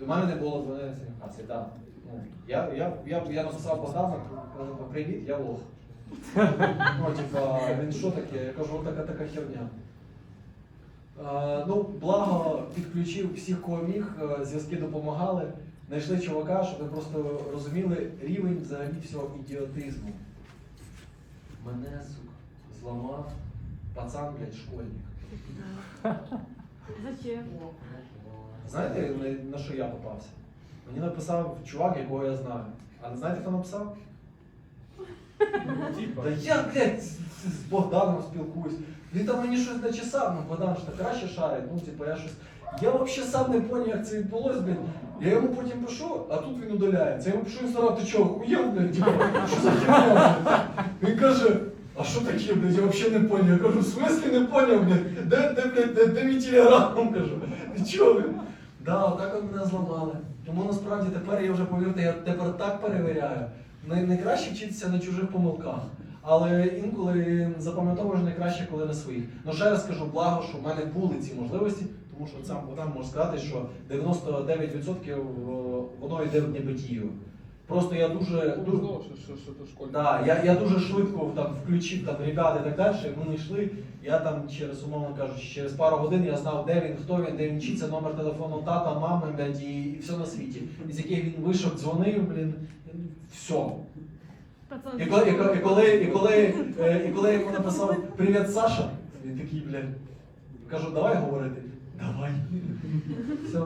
В мене не було дзвонити комунікації. Так. Ну, я, я, я, я написав Богдану, кажу, привіт, я лох. Ну, типа, він що таке? Я кажу, така така херня. Е, ну, благо підключив всіх, кого міг, е, зв'язки допомагали. Знайшли чувака, щоб ви просто розуміли рівень взагалі всього ідіотизму. Мене, сука, зламав пацан, блядь, школьник. Зачем? Знаєте, на, на що я попався? Мені написав чувак, якого я знаю. А знаєте, хто написав? Та я, блядь, з, з Богданом спілкуюсь. Він там мені щось начесав, ну Богдан ж так краще шарить, ну типу я щось. Я взагалі сам не поняв, як це відбулось, блядь. Я йому потім пишу, а тут він удаляється. Я йому пишу інстаграм, ти чого, хуєв, блядь, типу, що за блядь?» Він каже, а що таке, блядь, я взагалі не поняв. Я кажу, в смислі не поняв, блядь, де, де, блядь, де, де мій телеграм, кажу, ти чого. Да, отак от мене зламали. Тому насправді тепер я вже повірте, я тепер так перевіряю. Найкраще вчитися на чужих помилках. Але інколи запам'ятовуєш найкраще, коли на своїх. Ну ще раз скажу, благо, що в мене були ці можливості, тому що сам Богдан може сказати, що 99% воно йде в небитію. Просто я дуже, дуже що, що, що. Да, я, я дуже швидко там включив там ребят і так далі. Ми йшли. Я там через умовно кажучи, через пару годин я знав, де він, хто він, де він вчиться, номер телефону тата, мами, блядь, і, і все на світі. Із яких він вийшов, дзвонив, блін, все. І коли, і, коли, і коли, і коли, е, і коли я йому написав Привіт, Саша, він такий, блядь, кажу, давай говорити. Давай. Все.